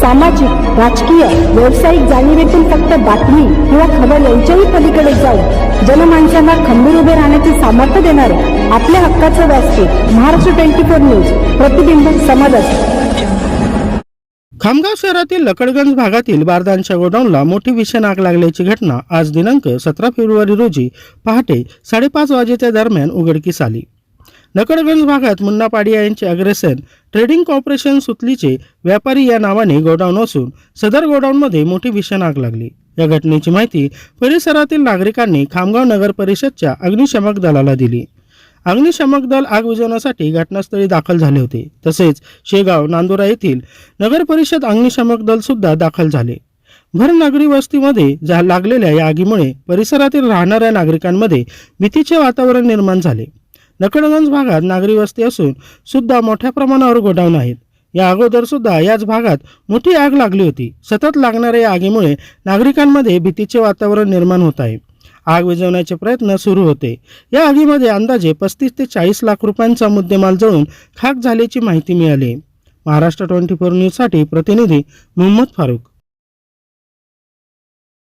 सामाजिक राजकीय व्यावसायिक जाणीवेतून फक्त बातमी किंवा खबर यांच्याही पलीकडे जाऊन जनमानसांना खंबीर उभे राहण्याचे सामर्थ्य देणारे आपल्या हक्काचं व्यासपीठ महाराष्ट्र ट्वेंटी फोर न्यूज प्रतिबिंब समाजात खामगाव शहरातील लकडगंज भागातील बारदानच्या गोडाऊनला मोठी भीषण आग लागल्याची घटना आज दिनांक सतरा फेब्रुवारी रोजी पहाटे साडेपाच वाजेच्या दरम्यान उघडकीस आली. नकडगंज भागात मुन्ना पाडिया यांचे अग्रेसन ट्रेडिंग कॉर्पोरेशन सुतलीचे व्यापारी या नावाने गोडाऊन असून सदर गोडाऊनमध्ये मोठी भीषण आग लागली. या घटनेची माहिती परिसरातील नागरिकांनी खामगाव नगर परिषदच्या अग्निशमक दलाला दिली. अग्निशमक दल आग विझवण्यासाठी घटनास्थळी दाखल झाले होते. तसेच शेगाव नांदुरा येथील नगर परिषद अग्निशमक दल सुद्धा दाखल झाले. भर नागरी वस्तीमध्ये जा लागलेल्या या आगीमुळे परिसरातील राहणाऱ्या नागरिकांमध्ये भीतीचे वातावरण निर्माण झाले. नकडगंज भागात नागरी वस्ती असून सुद्धा मोठ्या प्रमाणावर गोडाऊन आहेत. या अगोदर सुद्धा याच भागात मोठी आग लागली होती. सतत लागणाऱ्या या आगीमुळे नागरिकांमध्ये भीतीचे वातावरण निर्माण होत आहे. आग विझवण्याचे प्रयत्न सुरू होते. या आगीमध्ये अंदाजे पस्तीस ते चाळीस लाख रुपयांचा मुद्देमाल जळून खाक झाल्याची माहिती मिळाली. महाराष्ट्र ट्वेंटी फोर न्यूजसाठी प्रतिनिधी मोहम्मद फारूक